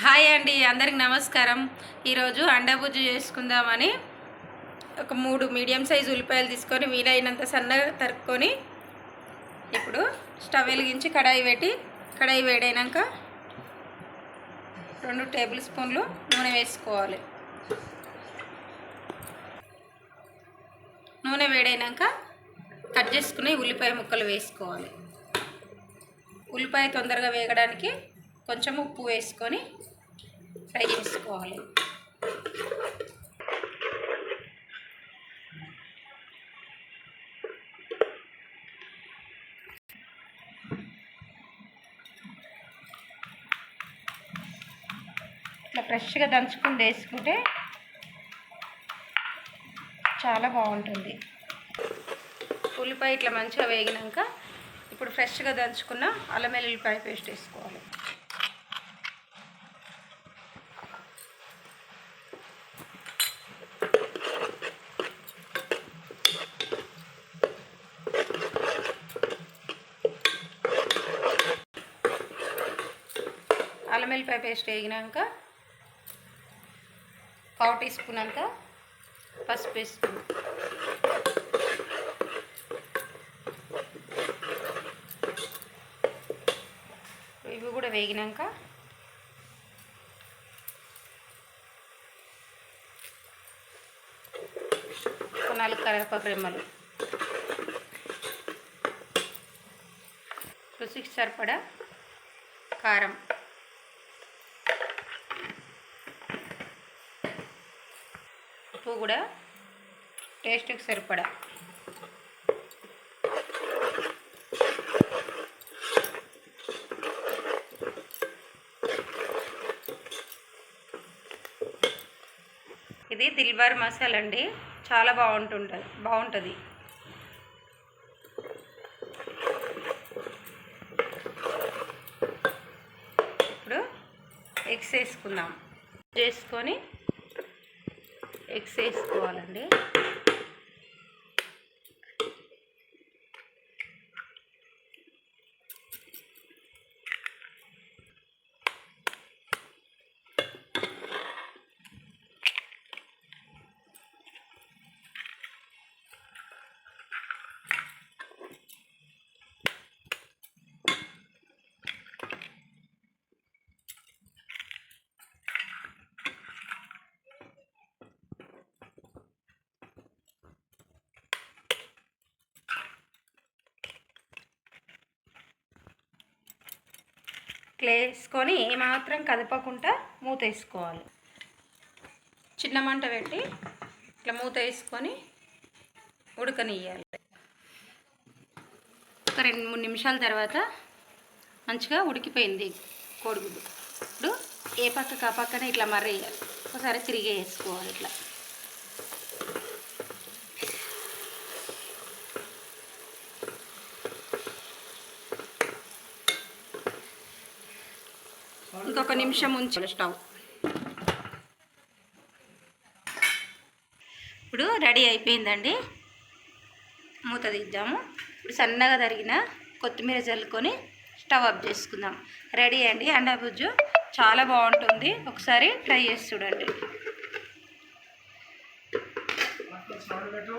Hi అండి అందరికి నమస్కారం. ఈరోజు అండాబుజ్జి చేసుకుందామని ఒక మూడు మీడియం సైజు ఉల్లిపాయలు తీసుకొని వీలైనంత సన్నగా తరుక్కొని ఇప్పుడు స్టవ్ వెలిగించి కడాయి పెట్టి కడాయి వేడైనాక రెండు టేబుల్ స్పూన్లు నూనె వేసుకోవాలి. నూనె వేడైనాక కట్ చేసుకుని ఉల్లిపాయ ముక్కలు వేసుకోవాలి. ఉల్లిపాయ తొందరగా వేగడానికి కొంచెం ఉప్పు వేసుకొని ఫ్రై చేసుకోవాలి. ఇట్లా ఫ్రెష్గా దంచుకుని వేసుకుంటే చాలా బాగుంటుంది. ఉల్లిపాయ ఇట్లా మంచిగా వేగినాక ఇప్పుడు ఫ్రెష్గా దంచుకున్న అల్లం వెల్లుల్లిపాయ పేస్ట్ వేసుకోవాలి. అల్లం వెల్లిపాయ పేస్ట్ వేగినాక పావు టీ స్పూన్ అంత పసుపు వేసుకుంది ఇవి కూడా వేగినాక నాలుగు కరివేపాకు రెమ్మలు. రుచికి సరిపడా కారం. ఉప్పు కూడా టేస్ట్కి సరిపడా. ఇది దిల్బార్ మసాలా అండి. చాలా బాగుంటుంటుంది బాగుంటుంది. ఇప్పుడు ఎగ్స్ వేసుకుందాం. చేసుకొని ఎగ్స్ వేసుకోవాలండి ఇట్లా వేసుకొని ఏమాత్రం కదపకుండా మూత వేసుకోవాలి. చిన్న మంట పెట్టి ఇట్లా మూత వేసుకొని ఉడకనియ్యాలి. ఒక రెండు మూడు నిమిషాల తర్వాత మంచిగా ఉడికిపోయింది కోడిగుడ్డు. ఇప్పుడు ఏ పక్కకు ఆ పక్కన ఇట్లా మర్రేయాలి. ఒకసారి తిరిగి వేసుకోవాలి ఇట్లా. ఇంకొక నిమిషం ఉంచాలి స్టవ్. ఇప్పుడు రెడీ అయిపోయిందండి. మూత తీద్దాము. ఇప్పుడు సన్నగా తరిగిన కొత్తిమీర చల్లుకొని స్టవ్ ఆఫ్ చేసుకుందాం. రెడీ అండి. అండా బుజ్జు చాలా బాగుంటుంది. ఒకసారి ట్రై చేసి చూడండి. పెట్టు